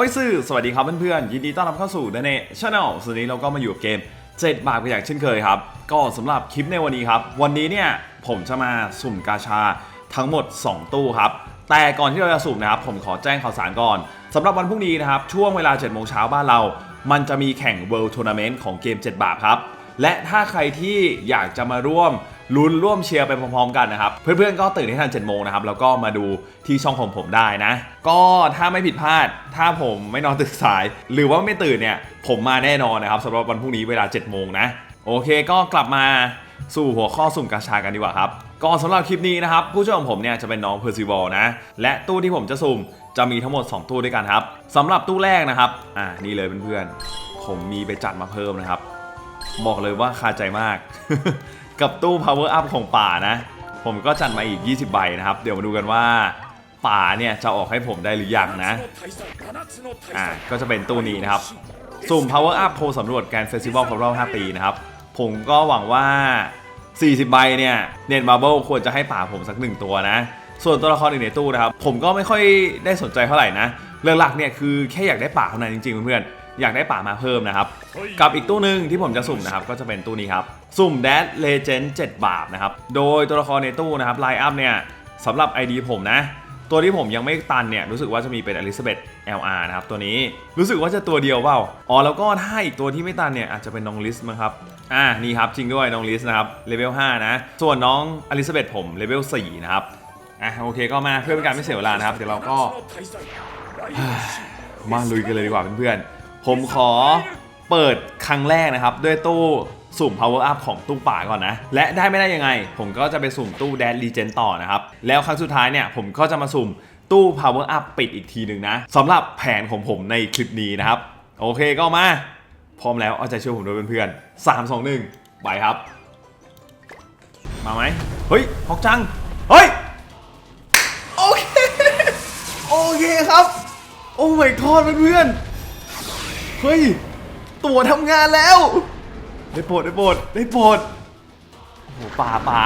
อ้ยซื่อสวัสดีครับเพื่อนๆยินดีต้อนรับเข้าสู่เนเน่ชาแนลส่วนนี้เราก็มาอยู่กับเกม 7 บาทกันอย่างเช่นเคยครับ ก็สำหรับคลิปในวันนี้ครับ วันนี้เนี่ยผมจะมาสุ่มกาชาทั้งหมด 2 ตู้ครับ แต่ก่อนที่เราจะสุ่มนะครับ ผมขอแจ้งข่าวสารก่อนสำหรับวันพรุ่งนี้นะครับ ช่วงเวลา7โมงเช้าบ้านเรา มันจะมีแข่ง World Tournament ของเกม 7 บาทครับ และถ้าใครที่อยากจะมาร่วม ลุ้นร่วมเชียร์ไปพร้อมๆกันนะครับ เพื่อนๆก็ตื่นให้ทัน7โมงนะครับ แล้วก็มาดูที่ช่องของผมได้นะ ก็ถ้าไม่ผิดพลาด ถ้าผมไม่นอนตื่นสาย หรือว่าไม่ตื่นเนี่ย ผมมาแน่นอนนะครับสำหรับวันพรุ่งนี้เวลา7โมงนะ โอเคก็กลับมาสู่หัวข้อสุ่มกาชากันดีกว่าครับก่อนสำหรับคลิปนี้นะครับ ผู้ช่วยของผมเนี่ยจะเป็นน้องเพอร์ซิวอลนะ และตู้ที่ผมจะสุ่มจะมีทั้งหมด 2 ตู้ด้วยกันครับสำหรับตู้แรกนะครับ อ่า นี่เลยเพื่อนๆ ผมมีไปจัดมาเพิ่มนะครับ บอกเลยว่าคาใจมาก กับตู้ power up ของป่านะ ผมก็จัดมาอีก 20 ใบนะครับ เดี๋ยวมาดูกันว่าป่าเนี่ยจะออกให้ผมได้หรือยังนะ อ่า ก็จะเป็นตู้นี้นะครับ สุ่ม power up โพลสำรวจแกรเฟสติวัลครบรอบ5ปีนะครับ ผมก็หวังว่า 40 ใบเนี่ยเน็ตมาร์เบิลควรจะให้ป่าผมสักหนึ่งตัวนะ ส่วนตัวละครอื่นในตู้นะครับ ผมก็ไม่ค่อยได้สนใจเท่าไหร่นะเรื่องหลักเนี่ยคือแค่อยากได้ป่าเท่านั้นจริงๆเพื่อนๆอยากได้ป่ามาเพิ่มนะครับ กับอีกตู้หนึ่งที่ผมจะสุ่มนะครับ ก็จะเป็นตู้นี้ครับ สุ่มแดดเลเจนด์7บาทนะครับ โดยตัวละครในตู้นะครับไลน์อัพเนี่ยสำหรับ ID ผมนะ ตัวที่ผมยังไม่ตันเนี่ยรู้สึกว่าจะมีเป็นอลิซาเบธ LR นะครับตัวนี้รู้สึกว่าจะตัวเดียวเปล่าอ๋อแล้วก็ถ้าอีกตัวที่ไม่ตันเนี่ยอาจจะเป็นน้องลิสมั้งครับอ่านี่ครับจริงด้วยน้องลิสนะครับเลเวล5นะส่วนน้องอลิซาเบธผมเลเวล4นะครับอะโอเคก็มาเพื่อเป็นการไม่เสียเวลานะครับเดี๋ยวเราก็มาลุยกันเลยดีกว่าเพื่อนๆผมขอเปิดครั้งแรกนะครับ ด้วยตู้ สุ่ม power up ของตู้ป่าก่อนนะ และได้ไม่ได้ยังไง ผมก็จะไปสุ่มตู้ d ด d Legend ต่อนะครับ แล้วครั้งสุดท้ายเนี่ยผมก็จะมาสุ่มตู้ power up ปิดอีกทีหนึ่งนะสำหรับแผนของผมในคลิปนี้นะครับ โอเคก็มา พร้อมแล้วเอาใจช่วยผมด้วยเพื่อนๆ3 2 1ไปครับ มาไหมเฮ้ยฮอกจัง เฮ้ย โอเค โอเคครับ โอ้ my god เพื่อนๆเฮ้ย ตัวทำงานแล้ว ได้โปรดได้โปรดได้โปรดโอ้โหป่าป่า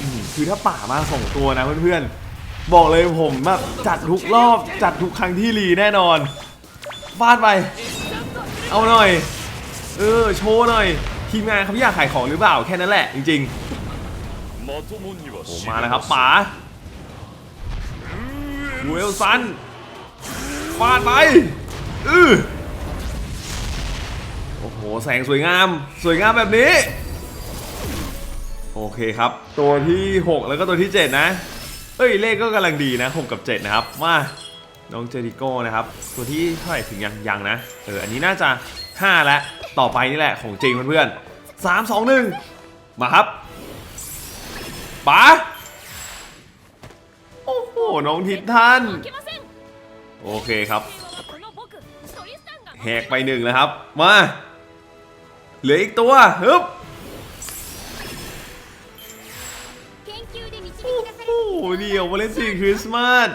อืมคือถ้าป่ามาสองตัวนะเพื่อนๆ บอกเลยผมแบบจัดทุกรอบจัดทุกครั้งที่รีแน่นอนฟาดไป เอาหน่อย เออ โชว์หน่อย ทีมงานเขาอยากขายของหรือเปล่าแค่นั้นแหละจริงๆโอ้มาแล้วครับป๋าเวลซันฟาดไป อืออ โหแสงสวยงาม สวยงามแบบนี้ โอเคครับ ตัวที่ 6 แล้วก็ตัวที่ 7 นะ เอ้ยเลขก็กำลังดีนะ 6 กับ 7 นะครับ มาน้องเจริโก้นะครับ ตัวที่เท่าไหร่ถึงยังยังนะ เออ อันนี้น่าจะ 5 แล้ว ต่อไปนี่แหละของจริงเพื่อนๆสามสองหนึ่งมาครับปะโอ้โห น้องทิท่าน โอเคครับแหกไปหนึ่งแล้วครับ มา เหลืออีกตัวฮึบโอ้โหเดี่ยววาเลนซีคริสต์มาส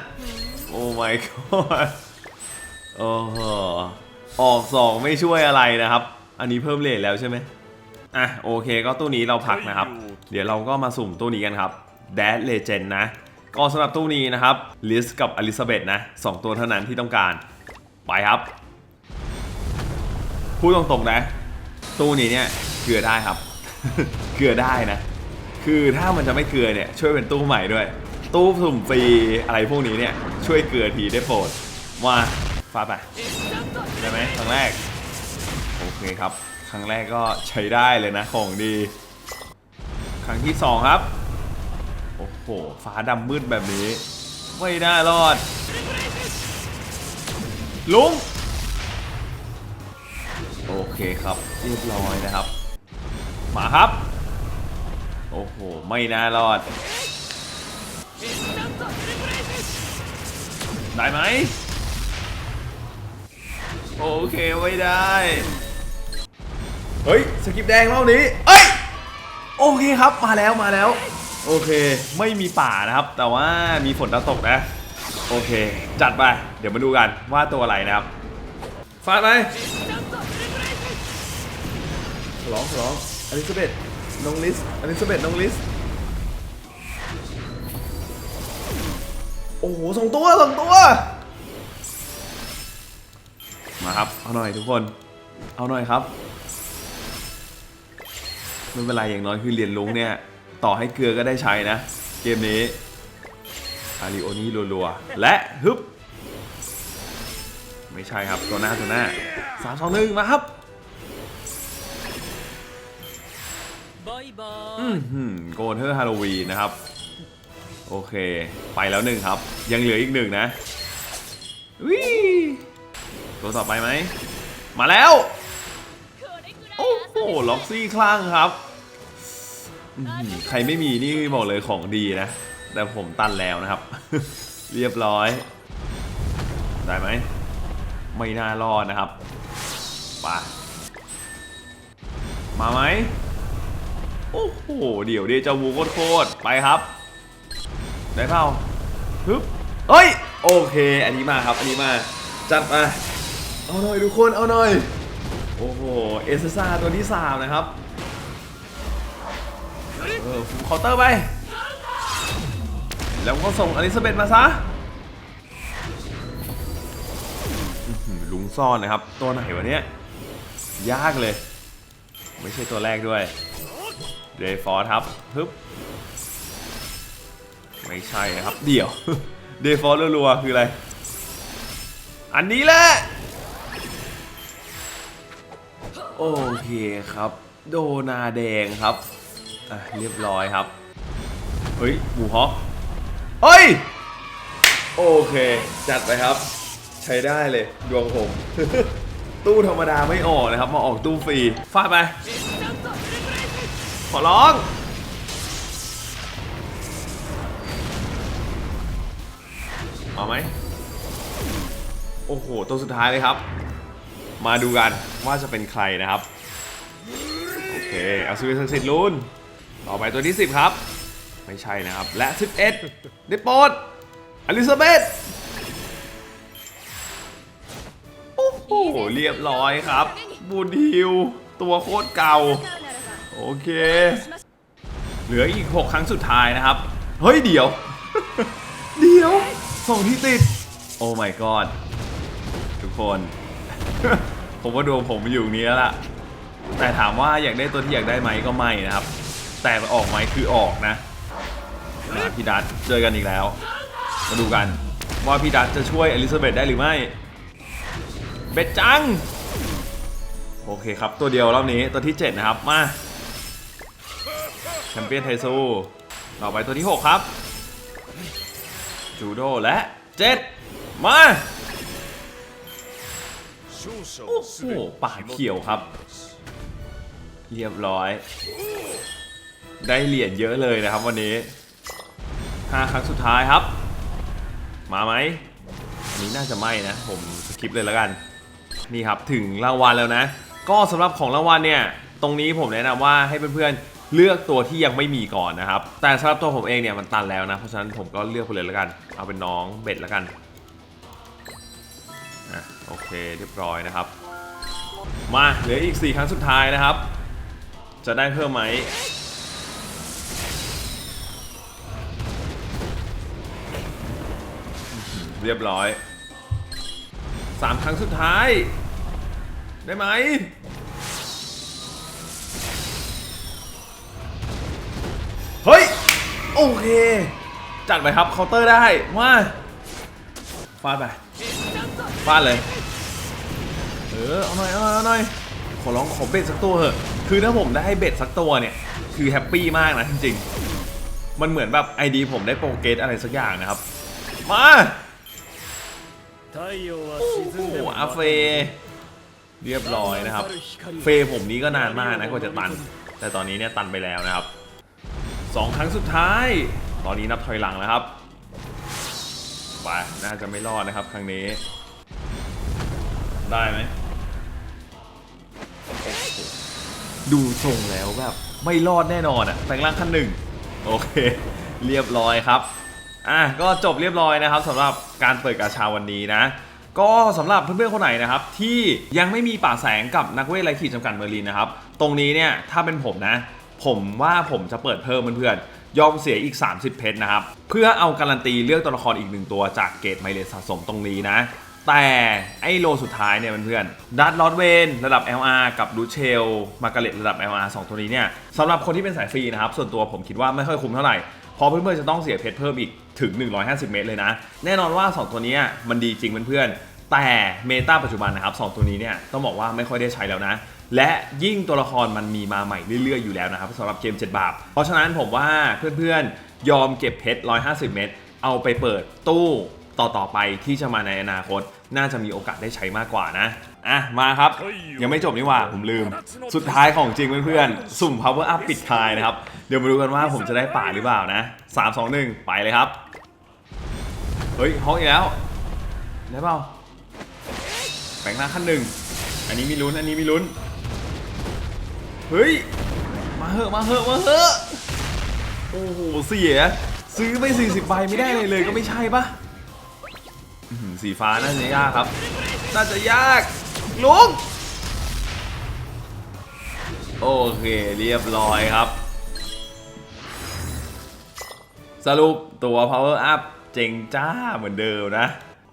โอ้ my god โอ้โหออกสองไม่ช่วยอะไรนะครับ อันนี้เพิ่มเลทแล้วใช่ไหมอะโอเคก็ตู้นี้เราพักนะครับ เดี๋ยวเราก็มาสุ่มตู้นี้กันครับแดดเลเจนนะ ก็สำหรับตู้นี้นะครับลิสกับอลิซาเบธนะสองตัวเท่านั้นที่ต้องการ ไปครับ พูดตรงๆนะ ตู้นี้เนี่ยเกลือได้ครับ เกลือได้นะ คือถ้ามันจะไม่เกลือเนี่ยช่วยเป็นตู้ใหม่ด้วย ตู้สุ่มฟรีอะไรพวกนี้เนี่ยช่วยเกลือทีได้โปรดมาฟาไปได้ไหมครั้งแรกโอเคครับ ครั้งแรกก็ใช้ได้เลยนะของดี ครั้งที่สองครับโอ้โหฟ้าดำมืดแบบนี้ ไม่น่ารอด ลุง โอเคครับ เรียบร้อยนะครับ มาครับ โอ้โห ไม่น่ารอดมได้ไหม โอเคไม่ได้ เฮ้ย สกิปแดงรอบนี้ เอ้ย โอเคครับ มาแล้วมาแล้ว โอเค ไม่มีป่านะครับ แต่ว่ามีฝนตกนะ โอเค จัดไป เดี๋ยวมาดูกันว่าตัวอะไรนะครับฟาดไป ร้องร้องอลิซาเบธน้องลิสอลิซาเบธน้องลิสโอ้โหสองตัวสองตัว มาครับ เอาหน่อยทุกคน เอาหน่อยครับ ไม่เป็นไรอย่างน้อยคือเรียนรู้เนี่ย ต่อให้เกลือก็ได้ใช้นะ เกมนี้อาริโอนี่รัวๆ และฮึบ ไม่ใช่ครับ ตัวหน้าตัวหน้าสามสองหนึ่งมาครับ โกเธอร์ฮาโลวีนะครับ โอเค ไปแล้วหนึ่งครับ ยังเหลืออีกหนึ่งนะวิตัวต่อไปไหม มาแล้ว โอ้โหล็อกซี่คลั่งครับ ใครไม่มีนี่บอกเลยของดีนะ แต่ผมตันแล้วนะครับ เรียบร้อย ได้ไหม ไม่น่ารอดนะครับไปมาไหม โอ้โห เดี๋ยวเดจาวูโคตรไปครับ ได้เปล่าฮึบเฮ้ย โอเค อันนี้มาครับ อันนี้มา จัดมา เอาหน่อยทุกคน เอาหน่อย โอ้โห เอสซ่าตัวที่ 3 นะครับ เออฟูเคาน์เตอร์ไป แล้วก็ส่งอลิซาเบธมาซะลุงซ่อนนะครับ ตัวไหนวะเนี่ย ยากเลย ไม่ใช่ตัวแรกด้วย เดฟอร์ครับฮึบไม่ใช่นะครับ เดี๋ยวเดฟอร์รัวๆคืออะไร อันนี้แหละ โอเคครับ โดนาแดงครับ อะ เรียบร้อยครับ เฮ้ยหมูฮอกเฮ้ย โอเค จัดไปครับ ใช้ได้เลย ดวงผม ตู้ธรรมดาไม่ออกนะครับ มาออกตู้ฟรีฟาดไป ขอร้อง เอาไหม โอ้โห ตัวสุดท้ายเลยครับ มาดูกันว่าจะเป็นใครนะครับ โอเค เอาสวิสังสิทธิ์ลุนต่อไปตัวที่ 10 ครับ ไม่ใช่นะครับ และ 11 ได้โปอดอลิซาเบธโอ้โห เรียบร้อยครับ บูนฮิว ตัวโคตรเก่า โอเค เหลืออีก 6 ครั้งสุดท้ายนะครับ เฮ้ยเดี๋ยว เดี๋ยวส่งที่ติด โอ้ my god ทุกคน ผมว่าดวงผมอยู่ตรงนี้แล้วล่ะ แต่ถามว่าอยากได้ตัวที่อยากได้ไหมก็ไม่นะครับ แต่ออกไหมคือออกนะมาพี่ดัตเจอกันอีกแล้ว มาดูกันว่าพี่ดัตจะช่วยอลิซาเบธได้หรือไม่ เบ็ดจัง โอเคครับตัวเดียวรอบนี้ตัวที่ 7 นะครับ มาแช มเปี้ยนไทซูต่อไปตัวที่ 6 ครับ จูโดและ 7 มา โอ้โหปากเขียวครับ เรียบร้อย ได้เหรียญเยอะเลยนะครับวันนี้ 5 ครั้งสุดท้ายครับ มาไหมอันนี้น่าจะไม่นะ ผมสคิปเลยแล้วกัน นี่ครับถึงรางวัลแล้วนะ ก็สำหรับของรางวัลเนี่ย ตรงนี้ผมแนะนำว่าให้เพื่อนๆ เลือกตัวที่ยังไม่มีก่อนนะครับ แต่สำหรับตัวผมเองเนี่ยมันตันแล้วนะ เพราะฉะนั้นผมก็เลือกไปเลยแล้วกัน เอาเป็นน้องเบ็ดแล้วกันอะโอเคเรียบร้อยนะครับ มาเหลืออีก 4 ครั้งสุดท้ายนะครับ จะได้เพิ่มไหมเรียบร้อยสามครั้งสุดท้าย ได้ไหม โอเค จัดไปครับเคาน์เตอร์ได้มาฟาดไปฟาดเลย เออเอาหน่อยเอาหน่อยเอาหน่อยขอร้องขอเบ็ดสักตัวเหอะ คือถ้าผมได้เบ็ดสักตัวเนี่ย คือแฮปปี้มากนะจริงๆ มันเหมือนแบบไอดีผมได้โปรเกตอะไรสักอย่างนะครับ มาโอ้อาเฟ เรียบร้อยนะครับ เฟผมนี้ก็นานมากนะกว่าจะตัน แต่ตอนนี้เนี่ยตันไปแล้วนะครับ สองครั้งสุดท้าย ตอนนี้นับถอยหลังแล้วครับ ไป น่าจะไม่รอดนะครับ ครั้งนี้ ได้ไหม ดูทรงแล้วแบบ ไม่รอดแน่นอนอะแปลงร่างขั้นหนึ่ง โอเค เรียบร้อยครับ อะ ก็จบเรียบร้อยนะครับสำหรับการเปิดกาชาวันนี้นะก็สำหรับเพื่อนๆคนไหนนะครับ ที่ยังไม่มีป่าแสงกับนักเวทไรขีดจำกัดเมอร์ลินนะครับ ตรงนี้เนี่ยถ้าเป็นผมนะ ผมว่าผมจะเปิดเพิ่มเพื่อนๆยอมเสียอีก 30 เพชรนะครับ เพื่อเอาการันตีเลือกตัวละครอีกหนึ่งตัวจากเกตไมเลสสะสมตรงนี้นะ แต่ไอ้โลสุดท้ายเนี่ยเพื่อนๆดัตลอดเวนระดับ LR กับดูเชลมาการ์เล็ตระดับ LR 2 ตัวนี้เนี่ยสำหรับคนที่เป็นสายฟรีนะครับ ส่วนตัวผมคิดว่าไม่ค่อยคุ้มเท่าไหร่เพราะเพื่อนๆจะต้องเสียเพชรเพิ่มอีกถึง 150 เมตรเลยนะ แน่นอนว่า 2 ตัวนี้มันดีจริงเพื่อนๆแต่เมตาปัจจุบันนะครับ2ตัวนี้เนี่ยต้องบอกว่าไม่ค่อยได้ใช้แล้วนะ และยิ่งตัวละครมันมีมาใหม่เรื่อยๆอยู่แล้วนะครับสำหรับเกม7บาทเพราะฉะนั้นผมว่าเพื่อนๆยอมเก็บเพชร 150 เมตรเอาไปเปิดตู้ต่อๆไปที่จะมาในอนาคต น่าจะมีโอกาสได้ใช้มากกว่านะอะมาครับ ยังไม่จบนี่ว่าผมลืม สุดท้ายของจริงเพื่อนๆสุ่ม power up ปิดท้ายนะครับ เดี๋ยวมาดูกันว่าผมจะได้ป่าหรือเปล่านะ 3 2 1 ไปเลยครับ เฮ้ยห้องอีกแล้วได้เปล่าแบ่งหน้าขั้นหนึ่งอันนี้มีลุ้นอันนี้มีลุ้น เฮ้ย มาเหอะมาเหอะมาเหอะโอ้โหเสีย ซื้อไป40ใบไม่ได้เลยเลยก็ไม่ใช่ปะสีฟ้าน่าจะยากครับ น่าจะยากลุงโอเคเรียบร้อยครับ สรุปตัว power up เจ๋งจ้าเหมือนเดิมนะ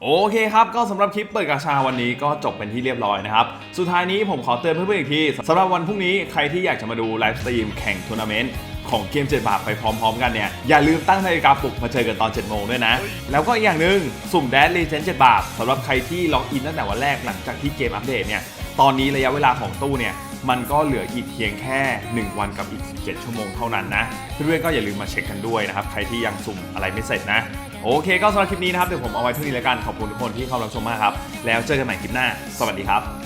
โอเคครับก็สำหรับคลิปเปิดกาชาวันนี้ก็จบเป็นที่เรียบร้อยนะครับ สุดท้ายนี้ผมขอเตือนเพื่อนๆอีกทีสำหรับวันพรุ่งนี้ใครที่อยากจะมาดูไลฟ์สตรีมแข่งทัวร์นาเมนต์ของเกม 7 บาทไปพร้อมๆ กันเนี่ย อย่าลืมตั้งนาฬิกาปลุกมาเจอกันตอน 7 โมงด้วยนะ แล้วก็อีกอย่างหนึ่งสุ่มแดนรีเจน7บาทสำหรับใครที่ล็อกอินตั้งแต่วันแรกหลังจากที่เกมอัปเดตเนี่ยตอนนี้ระยะเวลาของตู้เนี่ยมันก็เหลืออีกเพียงแค่ 1 วันกับอีก 17 ชั่วโมงเท่านั้นนะเพื่อนๆก็อย่าลืมมาเช็คกันด้วยนะครับ ใครที่ยังสุ่มอะไรไม่เสร็จนะ โอเคก็สำหรับคลิปนี้นะครับเดี๋ยวผมเอาไว้เท่านี้แล้วกันขอบคุณทุกคนที่เข้ารับชมมากครับแล้วเจอกันใหม่คลิปหน้า สวัสดีครับ